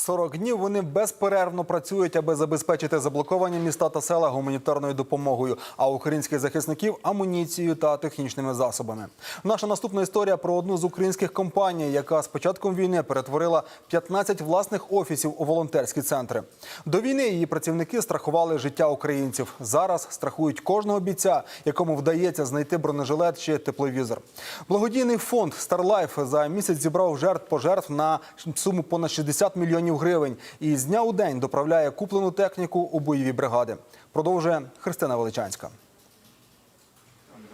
40 днів вони безперервно працюють, аби забезпечити заблоковані міста та села гуманітарною допомогою, а українських захисників амуніцією та технічними засобами. Наша наступна історія про одну з українських компаній, яка з початком війни перетворила 15 власних офісів у волонтерські центри. До війни її працівники страхували життя українців. Зараз страхують кожного бійця, якому вдається знайти бронежилет чи тепловізор. Благодійний фонд StarLife за місяць зібрав жертв пожертв на суму понад 60 мільйонів гривень і з дня у день доправляє куплену техніку у бойові бригади. Продовжує Христина Величанська.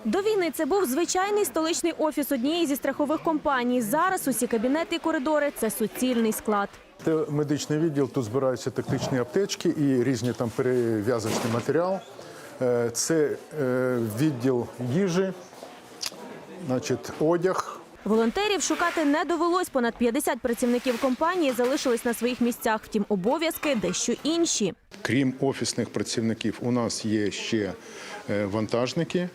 До війни це був звичайний столичний офіс однієї зі страхових компаній. Зараз усі кабінети і коридори це суцільний склад. Це медичний відділ, тут збираються тактичні аптечки і різні там перев'язочний матеріал. Е, Це е, відділ їжі, значить, одяг. Волонтерів шукати не довелось. Понад 50 працівників компанії залишились на своїх місцях. Втім, обов'язки дещо інші. Крім офісних працівників, у нас є ще вантажники.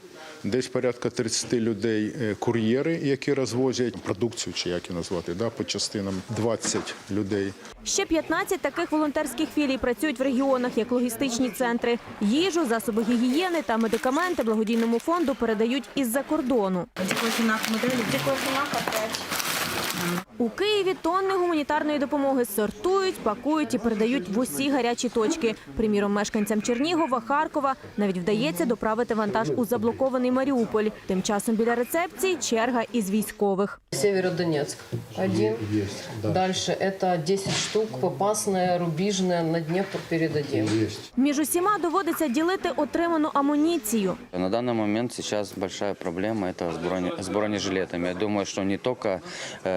Десь порядка 30 людей, е, кур'єри, які розвозять продукцію, чи як її назвати, да, по частинам 20 людей. Ще 15 таких волонтерських філій працюють в регіонах як логістичні центри. Їжу, засоби гігієни та медикаменти благодійному фонду передають із-за кордону. Дикофінак моделі. Дикофінак опять. У Києві тонни гуманітарної допомоги сортують, пакують і передають в усі гарячі точки. Приміром, мешканцям Чернігова, Харкова навіть вдається доправити вантаж у заблокований Маріуполь. Тим часом біля рецепції черга із військових. Северодонецк один. Дальше это 10 штук, Попасная, Рубижная, на Днепр передадим. Між усіма доводиться ділити отриману амуніцію. На данный момент сейчас большая проблема это с, броне- с бронежилетами. Я думаю, что не только э,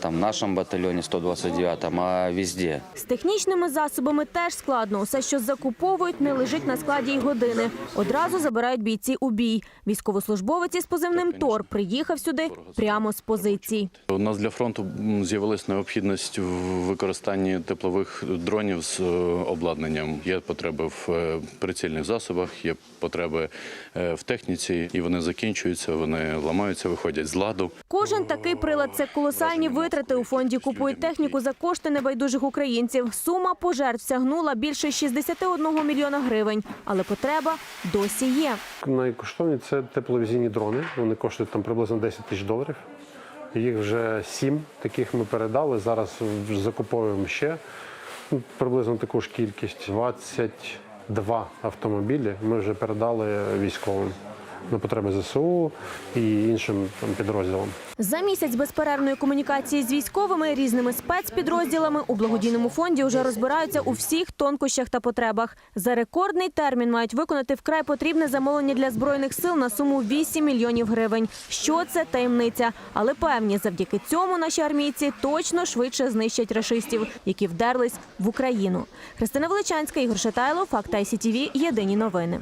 там, в нашем батальоне 129, а везде. З технічними засобами теж складно. Усе, що закуповують, не лежить на складі й години. Одразу забирають бійці у бій. Військовослужбовець із позивним Тор приїхав сюди прямо з позицій. У нас для фронту з'явилась необхідність в використанні теплових дронів з е, обладнанням. Є потреби в е, прицільних засобах, є потреби е, в техніці, і вони закінчуються, вони ламаються, виходять з ладу. Кожен такий прилад це колосальні витрати. У фонді купують техніку за кошти небайдужих українців. Сума пожертв сягнула більше 61 мільйона гривень, але потреба досі є. Найкоштовні це тепловізійні дрони. Вони коштують там приблизно 10 тисяч доларів. Їх вже сім таких ми передали. Зараз закуповуємо ще ну, приблизно таку ж кількість. 22 автомобілі ми вже передали військовим на потреби ЗСУ і іншим там, підрозділам. За місяць безперервної комунікації з військовими різними спецпідрозділами у благодійному фонді вже розбираються у всіх тонкощах та потребах. За рекордний термін мають виконати вкрай потрібне замовлення для збройних сил на суму 8 мільйонів гривень. Що це таємниця? Але певні, завдяки цьому наші армійці точно швидше знищать рашистів, які вдерлись в Україну. Христина Величанська, Ігор Шатайло, Факт ICTV, Єдині новини.